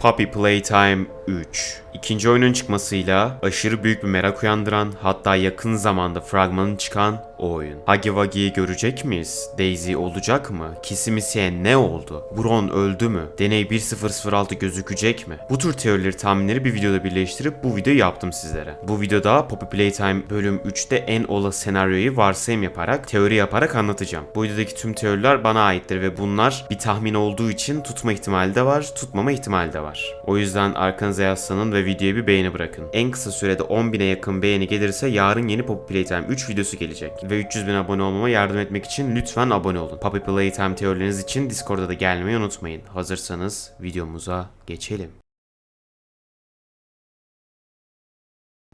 Puppy Playtime 3 İkinci oyunun çıkmasıyla aşırı büyük bir merak uyandıran hatta yakın zamanda fragmanın çıkan o oyun. Huggy Wuggy'yi görecek miyiz? Daisy olacak mı? Kissimisiye ne oldu? Bron öldü mü? Deney 1006 gözükecek mi? Bu tür teorileri tahminleri bir videoda birleştirip bu videoyu yaptım sizlere. Bu videoda Poppy Playtime bölüm 3'te en olası senaryoyu varsayım yaparak, teori yaparak anlatacağım. Bu videodaki tüm teoriler bana aittir ve bunlar bir tahmin olduğu için tutma ihtimali de var, tutmama ihtimali de var. O yüzden arkanıza yaslanın ve videoya bir beğeni bırakın. En kısa sürede 10.000'e yakın beğeni gelirse yarın yeni Poppy Playtime 3 videosu gelecek. Ve 300 bin abone olmama yardım etmek için lütfen abone olun. Poppy Playtime teorileriniz için Discord'a da gelmeyi unutmayın. Hazırsanız videomuza geçelim.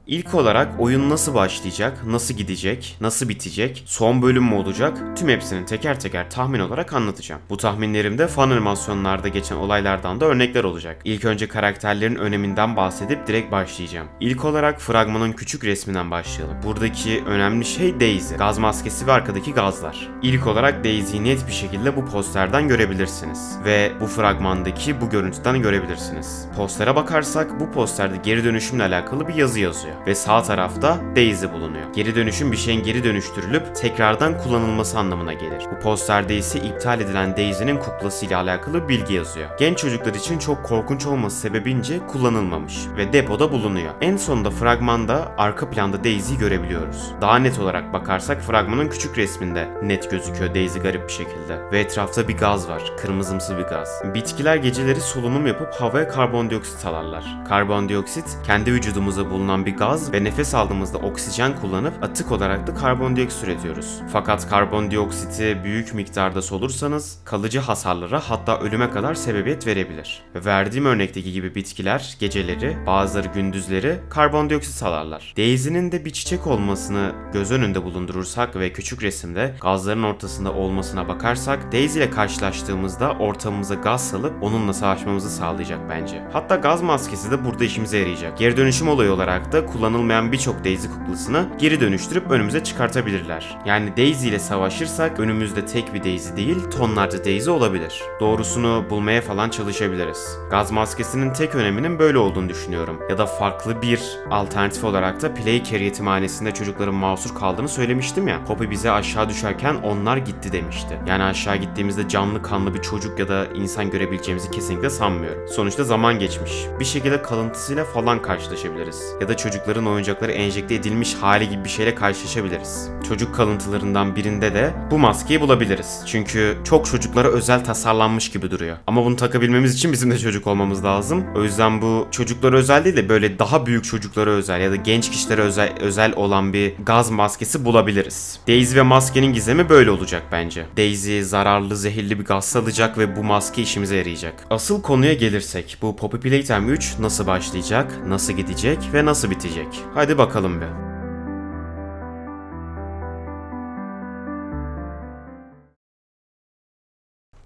İlk olarak oyun nasıl başlayacak, nasıl gidecek, nasıl bitecek, son bölüm mü olacak tüm hepsini teker teker tahmin olarak anlatacağım. Bu tahminlerimde fan animasyonlarda geçen olaylardan da örnekler olacak. İlk önce karakterlerin öneminden bahsedip direkt başlayacağım. İlk olarak fragmanın küçük resminden başlayalım. Buradaki önemli şey Daisy. Gaz maskesi ve arkadaki gazlar. İlk olarak Daisy'yi net bir şekilde bu posterden görebilirsiniz. Ve bu fragmandaki bu görüntüden görebilirsiniz. Postere bakarsak bu posterde geri dönüşümle alakalı bir yazı yazıyor ve sağ tarafta Daisy bulunuyor. Geri dönüşüm bir şeyin geri dönüştürülüp tekrardan kullanılması anlamına gelir. Bu posterde ise iptal edilen Daisy'nin kuklası ile alakalı bilgi yazıyor. Genç çocuklar için çok korkunç olması sebebince kullanılmamış ve depoda bulunuyor. En sonunda fragmanda arka planda Daisy'yi görebiliyoruz. Daha net olarak bakarsak fragmanın küçük resminde net gözüküyor Daisy garip bir şekilde. Ve etrafta bir gaz var. Kırmızımsı bir gaz. Bitkiler geceleri solunum yapıp havaya karbondioksit salarlar. Karbondioksit kendi vücudumuzda bulunan bir gaz ve nefes aldığımızda oksijen kullanıp atık olarak da karbondioksit üretiyoruz. Fakat karbondioksiti büyük miktarda solursanız kalıcı hasarlara hatta ölüme kadar sebebiyet verebilir. Ve verdiğim örnekteki gibi bitkiler geceleri, bazıları gündüzleri karbondioksit salarlar. Daisy'nin de bir çiçek olmasını göz önünde bulundurursak ve küçük resimde gazların ortasında olmasına bakarsak Daisy ile karşılaştığımızda ortamımıza gaz salıp onunla savaşmamızı sağlayacak bence. Hatta gaz maskesi de burada işimize yarayacak. Geri dönüşüm olayı olarak da kullanılmayan birçok Daisy kuklasını geri dönüştürüp önümüze çıkartabilirler. Yani Daisy ile savaşırsak önümüzde tek bir Daisy değil tonlarca Daisy olabilir. Doğrusunu bulmaya falan çalışabiliriz. Gaz maskesinin tek öneminin böyle olduğunu düşünüyorum. Ya da farklı bir alternatif olarak da Playcare yetimhanesinde çocukların mahsur kaldığını söylemiştim ya. Poppy bize aşağı düşerken onlar gitti demişti. Yani aşağı gittiğimizde canlı kanlı bir çocuk ya da insan görebileceğimizi kesinlikle sanmıyorum. Sonuçta zaman geçmiş. Bir şekilde kalıntısıyla falan karşılaşabiliriz. Ya da çocukların oyuncakları enjekte edilmiş hali gibi bir şeyle karşılaşabiliriz. Çocuk kalıntılarından birinde de bu maskeyi bulabiliriz. Çünkü çok çocuklara özel tasarlanmış gibi duruyor. Ama bunu takabilmemiz için bizim de çocuk olmamız lazım. O yüzden bu çocuklara özel değil de böyle daha büyük çocuklara özel ya da genç kişilere özel, özel olan bir gaz maskesi bulabiliriz. Daisy ve maskenin gizemi böyle olacak bence. Daisy zararlı, zehirli bir gaz salacak ve bu maske işimize yarayacak. Asıl konuya gelirsek bu Poppy Playtime 3 nasıl başlayacak, nasıl gidecek ve nasıl bitecek? Hadi bakalım bir.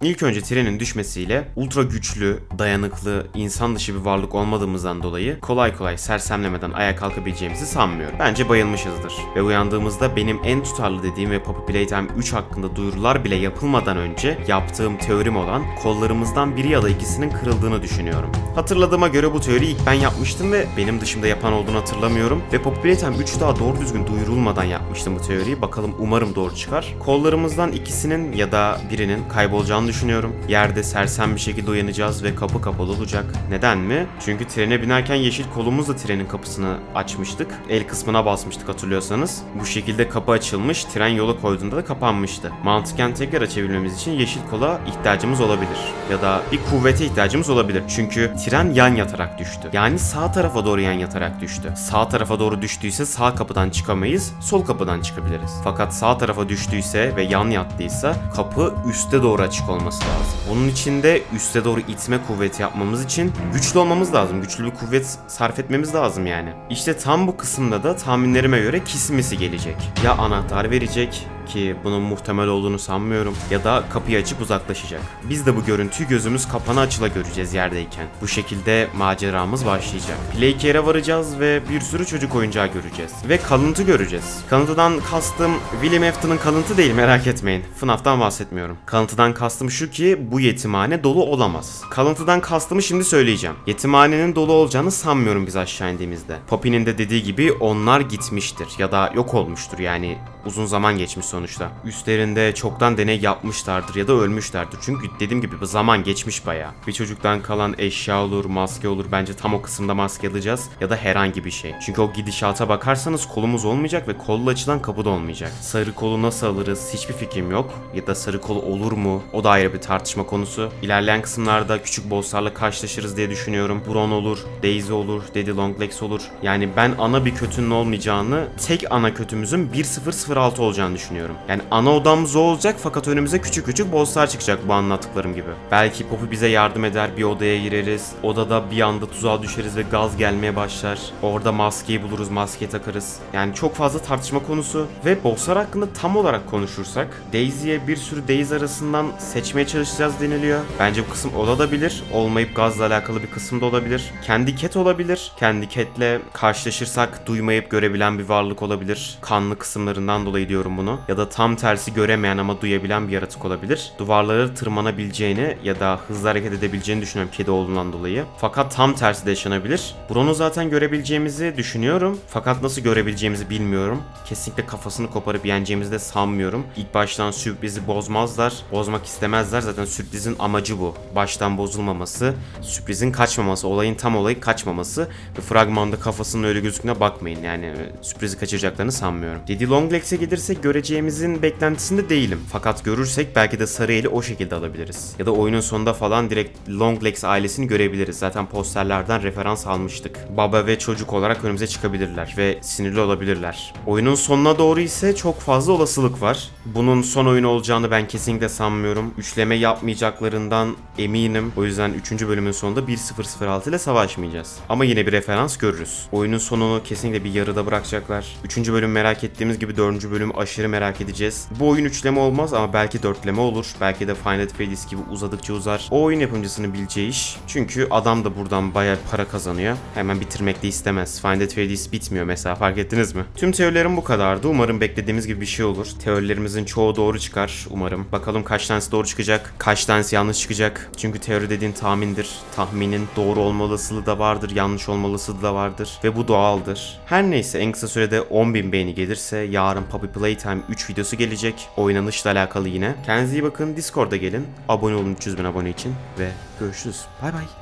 İlk önce trenin düşmesiyle ultra güçlü, dayanıklı, insan dışı bir varlık olmadığımızdan dolayı kolay kolay sersemlemeden ayağa kalkabileceğimizi sanmıyorum. Bence bayılmışızdır. Ve uyandığımızda benim en tutarlı dediğim ve Poppy Playtime 3 hakkında duyurular bile yapılmadan önce yaptığım teorim olan kollarımızdan biri ya da ikisinin kırıldığını düşünüyorum. Hatırladığıma göre bu teoriyi ilk ben yapmıştım ve benim dışımda yapan olduğunu hatırlamıyorum. Ve Poppy Playtime 3 daha doğru düzgün duyurulmadan yapmıştım bu teoriyi. Bakalım umarım doğru çıkar. Kollarımızdan ikisinin ya da birinin kaybolacağını düşünüyorum. Yerde sersem bir şekilde uyanacağız ve kapı kapalı olacak. Neden mi? Çünkü trene binerken yeşil kolumuzla trenin kapısını açmıştık. El kısmına basmıştık hatırlıyorsanız. Bu şekilde kapı açılmış, tren yola koyduğunda da kapanmıştı. Mantıken tekrar açabilmemiz için yeşil kola ihtiyacımız olabilir. Ya da bir kuvvete ihtiyacımız olabilir. Çünkü tren yan yatarak düştü. Yani sağ tarafa doğru yan yatarak düştü. Sağ tarafa doğru düştüyse sağ kapıdan çıkamayız, sol kapıdan çıkabiliriz. Fakat sağ tarafa düştüyse ve yan yattıysa kapı üste doğru açık olması lazım. Bunun için de üste doğru itme kuvveti yapmamız için güçlü olmamız lazım. Güçlü bir kuvvet sarf etmemiz lazım yani. İşte tam bu kısımda da tahminlerime göre kismisi gelecek. Ya anahtar verecek ki bunun muhtemel olduğunu sanmıyorum ya da kapıyı açıp uzaklaşacak. Biz de bu görüntüyü gözümüz kapana açıla göreceğiz yerdeyken. Bu şekilde maceramız başlayacak. Playcare'e varacağız ve bir sürü çocuk oyuncağı göreceğiz. Ve kalıntı göreceğiz. Kalıntıdan kastım William Afton'ın kalıntı değil merak etmeyin. FNAF'tan bahsetmiyorum. Kalıntıdan kastım şu ki bu yetimhane dolu olamaz. Kalıntıdan kastımı şimdi söyleyeceğim. Yetimhanenin dolu olacağını sanmıyorum biz aşağı indiğimizde. Poppy'nin de dediği gibi onlar gitmiştir ya da yok olmuştur yani uzun zaman geçmiş sonuçta. Üstlerinde çoktan deney yapmışlardır ya da ölmüşlerdir. Çünkü dediğim gibi bu zaman geçmiş baya. Bir çocuktan kalan eşya olur, maske olur. Bence tam o kısımda maske alacağız ya da herhangi bir şey. Çünkü o gidişata bakarsanız kolumuz olmayacak ve kolla açılan kapı da olmayacak. Sarı kolu nasıl alırız hiçbir fikrim yok. Ya da sarı kolu olur mu? O da ayrı bir tartışma konusu. İlerleyen kısımlarda küçük bosslarla karşılaşırız diye düşünüyorum. Bron olur, Daisy olur, Daddy Longlegs olur. Yani ben ana bir kötünün olmayacağını, tek ana kötümüzün 1006 olacağını düşünüyorum. Yani ana odamız o olacak fakat önümüze küçük küçük bosslar çıkacak bu anlattıklarım gibi. Belki Poppy bize yardım eder, bir odaya gireriz. Odada bir anda tuzağa düşeriz ve gaz gelmeye başlar. Orada maskeyi buluruz, maskeyi takarız. Yani çok fazla tartışma konusu ve bosslar hakkında tam olarak konuşursak Daisy'ye bir sürü Daisy arasından seçmeye çalışacağız deniliyor. Bence bu kısım olabilir. Olmayıp gazla alakalı bir kısım da olabilir. Kendi Cat olabilir. Kendi Cat'le karşılaşırsak duymayıp görebilen bir varlık olabilir. Kanlı kısımlarından dolayı diyorum bunu. Ya da tam tersi göremeyen ama duyabilen bir yaratık olabilir. Duvarları tırmanabileceğini ya da hızlı hareket edebileceğini düşünüyorum kedi olduğundan dolayı. Fakat tam tersi de yaşanabilir. Brown'u zaten görebileceğimizi düşünüyorum. Fakat nasıl görebileceğimizi bilmiyorum. Kesinlikle kafasını koparıp yeneceğimizi de sanmıyorum. İlk baştan sürprizi bozmazlar. Bozmak istemezler. Zaten sürprizin amacı bu. Baştan bozulmaması, sürprizin kaçmaması, olayın tam olayı kaçmaması ve fragmanda kafasının öyle gözüktüğüne bakmayın. Yani e, sürprizi kaçıracaklarını sanmıyorum. Daddy Longlegs'e gelirsek göreceğimizin beklentisinde değilim. Fakat görürsek belki de sarı eli o şekilde alabiliriz. Ya da oyunun sonunda falan direkt Longlegs ailesini görebiliriz. Zaten posterlerden referans almıştık. Baba ve çocuk olarak önümüze çıkabilirler ve sinirli olabilirler. Oyunun sonuna doğru ise çok fazla olasılık var. Bunun son oyun olacağını ben kesinlikle sanmıyorum. Üçleme yapmayacaklarından eminim. O yüzden 3. bölümün sonunda 1006 ile savaşmayacağız. Ama yine bir referans görürüz. Oyunun sonunu kesinlikle bir yarıda bırakacaklar. 3. bölüm merak ettiğimiz gibi 4. bölüm aşırı merak edeceğiz. Bu oyun üçleme olmaz ama belki dörtleme olur. Belki de Final Fantasy gibi uzadıkça uzar. O oyun yapımcısının bileceği iş. Çünkü adam da buradan bayağı para kazanıyor. Hemen bitirmek de istemez. Final Fantasy bitmiyor mesela fark ettiniz mi? Tüm teorilerim bu kadardı. Umarım beklediğimiz gibi bir şey olur. Teorilerimizin çoğu doğru çıkar umarım. Bakalım kaç tanesi doğru çıkacak, kaç tanesi yanlış çıkacak. Çünkü teori dediğin tahmindir. Tahminin doğru olma olasılığı da vardır, yanlış olma olasılığı da vardır. Ve bu doğaldır. Her neyse en kısa sürede 10.000 beğeni gelirse yarın Puppy Playtime 3 videosu gelecek. Oynanışla alakalı yine. Kendinize iyi bakın. Discord'a gelin. Abone olun 300 bin abone için. Ve görüşürüz. Bay bay.